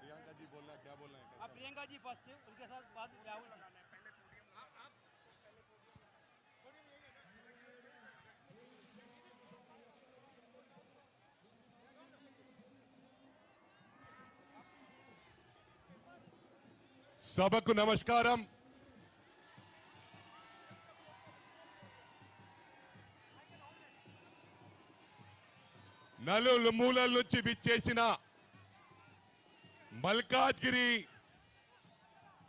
प्रियंका जी बोलना क्या बोलना है आप प्रियंका जी फ़र्स्ट उनके साथ बात राहुल जी సభకు నమస్కారం. నలులు మూలల నుంచి విచ్చేసిన మల్కాజ్గిరి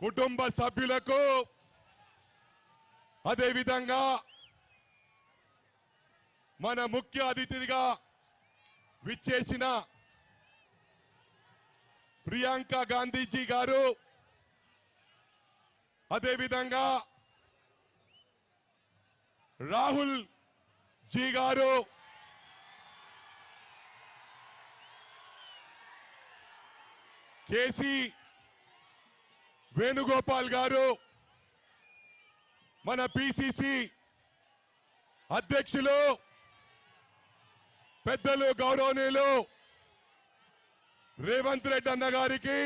కుటుంబ సభ్యులకు అదేవిధంగా మన ముఖ్య అతిథిగా విచ్చేసిన ప్రియాంక గాంధీజీ గారు అదేవిధంగా రాహుల్ జీ గారు కేసీ వేణుగోపాల్ గారు మన పిసిసి అధ్యక్షులు పెద్దలు గౌరవనీయులు రేవంత్ రెడ్డి అన్న గారికి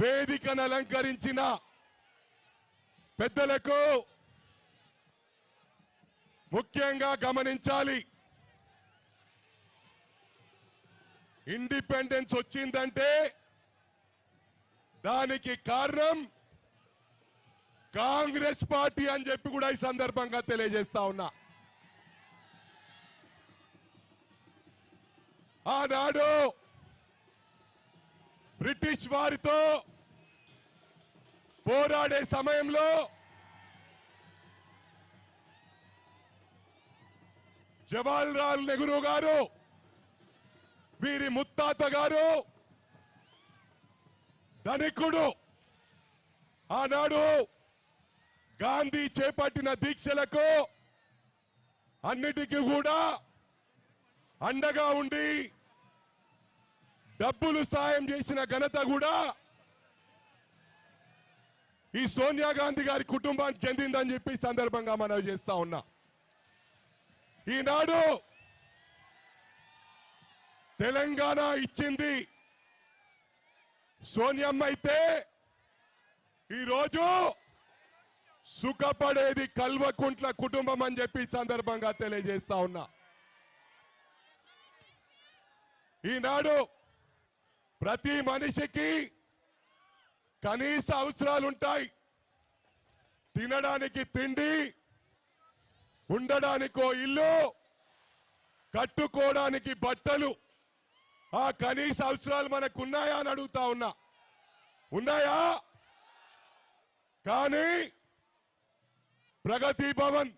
వేదికను అలంకరించిన పెద్దలకు ముఖ్యంగా గమనించాలి. ఇండిపెండెన్స్ వచ్చిందంటే దానికి కారణం కాంగ్రెస్ పార్టీ అని చెప్పి కూడా ఈ సందర్భంగా తెలియజేస్తా ఉన్నా. ఆనాడు బ్రిటిష్ వారితో పోరాడే సమయంలో జవహర్ లాల్ నెహ్రూ గారు వీరి ముత్తాత గారు ధనికుడు ఆనాడు గాంధీ చేపట్టిన దీక్షలకు అన్నిటికీ కూడా అండగా ఉండి డబ్బులు సాయం చేసిన ఘనత కూడా ఈ సోనియా గాంధీ గారి కుటుంబానికి చెందిందని చెప్పి సందర్భంగా మనవి చేస్తా ఉన్నా. ఈనాడు తెలంగాణ ఇచ్చింది సోనియమ్మ అయితే ఈరోజు సుఖపడేది కల్వకుంట్ల కుటుంబం అని చెప్పి సందర్భంగా తెలియజేస్తా ఉన్నా. ఈనాడు ప్రతి మనిషికి కనీస అవసరాలు ఉంటాయి. తినడానికి తిండి ఉండడానికో ఇల్లు కట్టుకోవడానికి బట్టలు. ఆ కనీస అవసరాలు మనకు ఉన్నాయా అని అడుగుతా ఉన్నా. ఉన్నాయా? కానీ ప్రగతి భవన్